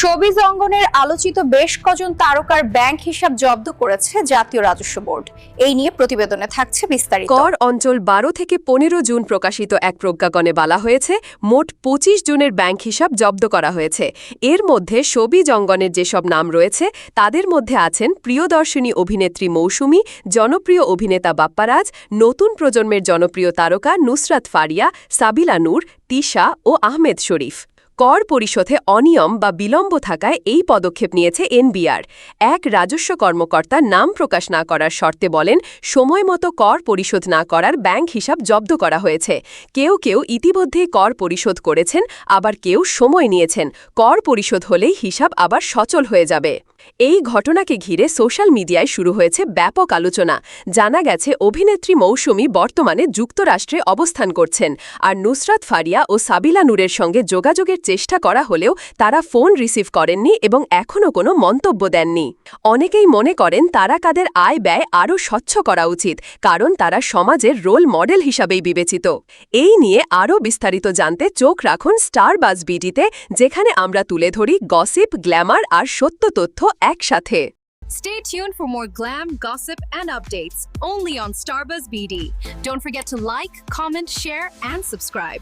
Showbiz অঙ্গনের আলোচিত বেশ কজন তারকার ব্যাংক হিসাব জব্দ করেছে জাতীয় রাজস্ব বোর্ড। এই নিয়ে প্রতিবেদনে থাকছে বিস্তারিত। কর অঞ্চল বারো থেকে পনেরো জুন প্রকাশিত এক প্রজ্ঞাপনে বলা হয়েছে, মোট পঁচিশ জুনের ব্যাংক হিসাব জব্দ করা হয়েছে। এর মধ্যে সবি জঙ্গনের যেসব নাম রয়েছে, তাদের মধ্যে আছেন প্রিয়দর্শিনী অভিনেত্রী মৌসুমী, জনপ্রিয় অভিনেতা বাপ্পারাজ, নতুন প্রজন্মের জনপ্রিয় তারকা নুসরাত ফারিয়া, সাবিলা নূর, তিশা ও আহমেদ শরীফ। কর পরিশোধে অনিয়ম বা বিলম্ব থাকায় এই পদক্ষেপ নিয়েছে এনবিআর। এক রাজস্ব কর্মকর্তা নাম প্রকাশ না করার শর্তে বলেন সময় মতো কর পরিশোধ না করার ব্যাংক হিসাব জব্দ করা হয়েছে। কেউ কেউ ইতিমধ্যেই কর পরিশোধ করেছেন, আবার কেউ সময় নিয়েছেন। কর পরিশোধ হলেই হিসাব আবার সচল হয়ে যাবে। এই ঘটনাকে ঘিরে সোশ্যাল মিডিয়ায় শুরু হয়েছে ব্যাপক আলোচনা। জানা গেছে, অভিনেত্রী মৌসুমী বর্তমানে যুক্তরাষ্ট্রে অবস্থান করছেন। আর নুসরাত ফারিয়া ও সাবিলা নূরের সঙ্গে যোগাযোগের চেষ্টা করা হলেও তারা ফোন রিসিভ করেননি এবং এখনও কোনো মন্তব্য দেননি। অনেকেই মনে করেন, তারা কাদের আয় ব্যয় আরও স্বচ্ছ করা উচিত, কারণ তারা সমাজের রোল মডেল হিসাবেই বিবেচিত। এই নিয়ে আরও বিস্তারিত জানতে চোখ রাখুন স্টার বাজ বিডিতে, যেখানে আমরা তুলে ধরি গসিপ, গ্ল্যামার আর সত্য তথ্য একসাথে Stay tuned for more glam, gossip, and updates only on Starbuzz BD. Don't forget to like, comment, share, and subscribe.